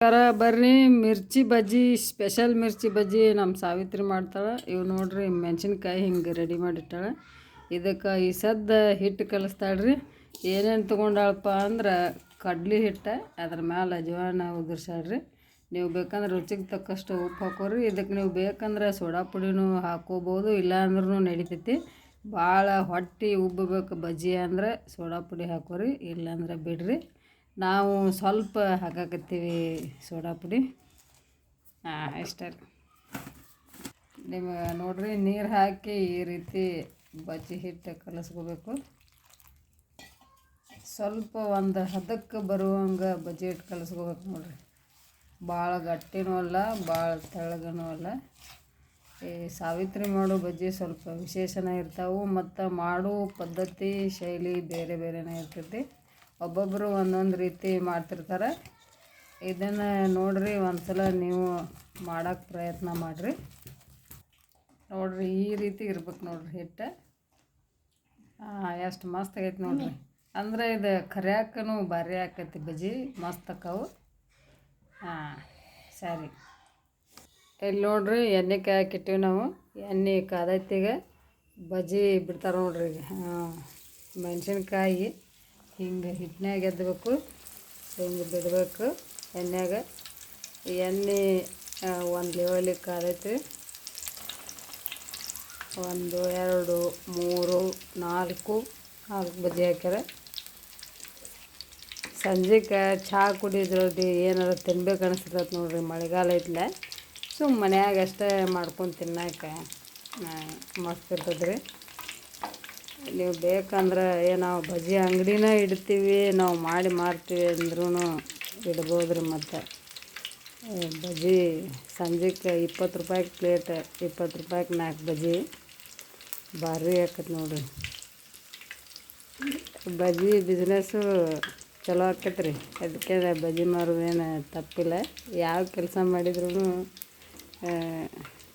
ಕರ ಬರ್ರಿ, ಮಿರ್ಚಿ ಬಜ್ಜಿ ಸ್ಪೆಷಲ್ ಮಿರ್ಚಿ ಬಜ್ಜಿ ನಮ್ಮ ಸಾವಿತ್ರಿ ಮಾಡ್ತಾಳೆ. ಇವು ನೋಡ್ರಿ, ಮೆಣಸಿನ್ಕಾಯಿ ಹಿಂಗೆ ರೆಡಿ ಮಾಡಿಟ್ಟಾಳೆ. ಇದಕ್ಕೆ ಈ ಸದ್ದ ಹಿಟ್ಟು ಕಲಿಸ್ತಾಳ್ರಿ. ಏನೇನು ತೊಗೊಂಡಾಳಪ್ಪ ಅಂದ್ರೆ ಕಡ್ಲಿ ಹಿಟ್ಟು, ಅದ್ರ ಮ್ಯಾಲೆ ಉದುರ್ಸಾಳೆ ಉದುರ್ಸಾಳ್ರಿ ನೀವು ಬೇಕಂದ್ರೆ ರುಚಿಗೆ ತಕ್ಕಷ್ಟು ಉಪ್ಪು ಹಾಕೋರಿ. ಇದಕ್ಕೆ ನೀವು ಬೇಕಂದ್ರೆ ಸೋಡಾ ಪುಡಿನೂ ಹಾಕೋಬೋದು ಇಲ್ಲಾಂದ್ರೂ ನಡಿತೈತಿ. ಭಾಳ ಹೊಟ್ಟೆ ಉಬ್ಬಬೇಕು ಬಜ್ಜಿ ಅಂದ್ರೆ ಸೋಡಾ ಪುಡಿ ಹಾಕೋರಿ, ಇಲ್ಲಾಂದ್ರೆ ಬಿಡ್ರಿ. ನಾವು ಸ್ವಲ್ಪ ಹಾಕಾಕತ್ತೀವಿ ಸೋಡಾ ಪುಡಿ. ಹಾಂ ರೀ. ನಿಮಗೆ ನೋಡ್ರಿ, ನೀರು ಹಾಕಿ ಈ ರೀತಿ ಬಜ್ಜಿ ಹಿಟ್ಟು ಕಲಸ್ಕೋಬೇಕು. ಸ್ವಲ್ಪ ಒಂದು ಹದಕ್ಕೆ ಬರುವಂಗೆ ಬಜ್ಜಿ ಹಿಟ್ಟು ಕಲಸ್ಕೋಬೇಕು ನೋಡ್ರಿ. ಭಾಳ ಗಟ್ಟಿನೂ ಅಲ್ಲ ಭಾಳ ತೆಳ್ಳಗನೂ ಅಲ್ಲ. ಈ ಸಾವಿತ್ರಿ ಮಾಡೋ ಬಜ್ಜಿ ಸ್ವಲ್ಪ ವಿಶೇಷನೇ ಇರ್ತಾವೆ, ಮತ್ತು ಮಾಡೋ ಪದ್ಧತಿ, ಶೈಲಿ ಬೇರೆ ಬೇರೆನೇ ಇರ್ತೈತಿ. ಒಬ್ಬೊಬ್ಬರು ಒಂದೊಂದು ರೀತಿ ಮಾಡ್ತಿರ್ತಾರೆ. ಇದನ್ನು ನೋಡಿರಿ ಒಂದು ಸಲ ನೀವು ಮಾಡೋಕ್ಕೆ ಪ್ರಯತ್ನ ಮಾಡಿರಿ. ನೋಡಿರಿ, ಈ ರೀತಿ ಇರ್ಬೇಕು ನೋಡಿರಿ ಹಿಟ್ಟು. ಎಷ್ಟು ಮಸ್ತ್ ಆಗೈತೆ ನೋಡಿರಿ. ಅಂದರೆ ಇದು ಕರಿಯಾಕನು ಭಾರಿ ಆಕೈತಿ ಬಜಿ ಮಸ್ತ್ ಅಕ್ಕವು. ಹಾಂ, ಸರಿ. ಇಲ್ಲಿ ನೋಡಿರಿ, ಎಣ್ಣೆ ಕಾಯಕ್ಕಿಟ್ಟಿವಿ ನಾವು. ಎಣ್ಣೆ ಕಾದೈತಿಗೆ ಬಜ್ಜಿ ಬಿಡ್ತಾರೆ ನೋಡ್ರಿ ಹಾಂ, ಮೆಣಸಿನ್ಕಾಯಿ. ಹಿಂಗೆ ಹಿಟ್ಟಿನಾಗ ಎದ್ದಬೇಕು ಹಿಂಗೆ ಬಿಡಬೇಕು. ಎಣ್ಣೆಗ ಎಣ್ಣೆ ಒಂದು ಲೆವೆಲಿಗೆ ಕಾದೈತಿ ಒಂದು, ಎರಡು, ಮೂರು, ನಾಲ್ಕು ನಾಲ್ಕು ಬಜ್ಜಿ ಹಾಕ್ಯಾರ. ಸಂಜೆಗೆ ಚಹಾ ಕುಡಿದ್ರದ್ದು ಏನಾರ ತಿನ್ಬೇಕು ಅನಿಸ್ತೈತೆ ನೋಡ್ರಿ, ಮಳೆಗಾಲ ಐತ್ಲೆ. ಸುಮ್ಮ ಮನ್ಯಾಗ ಅಷ್ಟೇ ಮಾಡ್ಕೊಂಡು ತಿನ್ನಕ್ಕೆ ಮಸ್ತ್ ಇರ್ತದೆ ರೀ ನೀವು ಬೇಕಂದ್ರೆ, ಏ, ನಾವು ಬಜ್ಜಿ ಅಂಗಡಿನ ಇಡ್ತೀವಿ, ನಾವು ಮಾಡಿ ಮಾರ್ತೀವಿ ಅಂದ್ರೂ ಇಡ್ಬೋದು ರೀ ಮತ್ತು ಬಜ್ಜಿ ಸಂಜೆಗೆ ಇಪ್ಪತ್ತು ರೂಪಾಯಿಗೆ ಪ್ಲೇಟ್, ಇಪ್ಪತ್ತು ರೂಪಾಯಿಗೆ ನಾಲ್ಕು ಬಜ್ಜಿ. ಭಾರಿ ಆಕೈತೆ ನೋಡಿರಿ. ಬಜ್ಜಿ ಬಿಸ್ನೆಸ್ಸು ಚಲೋ ಆಕೈತೆ ರೀ ಅದಕ್ಕೆ ಬಜ್ಜಿ ಮಾರೋದೇನು ತಪ್ಪಿಲ್ಲ. ಯಾವ ಕೆಲಸ ಮಾಡಿದ್ರೂ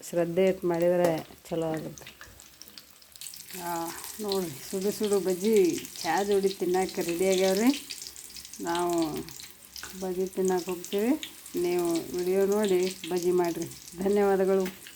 ಶ್ರದ್ಧೆ ಇಟ್ಟು ಮಾಡಿದರೆ ಚಲೋ ಆಗುತ್ತೆ. ನೋಡಿ, ಸುಡು ಸುಡು ಬಜ್ಜಿ ಚಹಾ ಜೋಡಿ ತಿನ್ನಕ್ಕೆ ರೆಡಿ ಆಗ್ಯಾವ್ರಿ. ನಾವು ಬಜ್ಜಿ ತಿನ್ನಕ್ಕೆ ಹೋಗ್ತೀವಿ. ನೀವು ವಿಡಿಯೋ ನೋಡಿ ಬಜ್ಜಿ ಮಾಡಿರಿ. ಧನ್ಯವಾದಗಳು.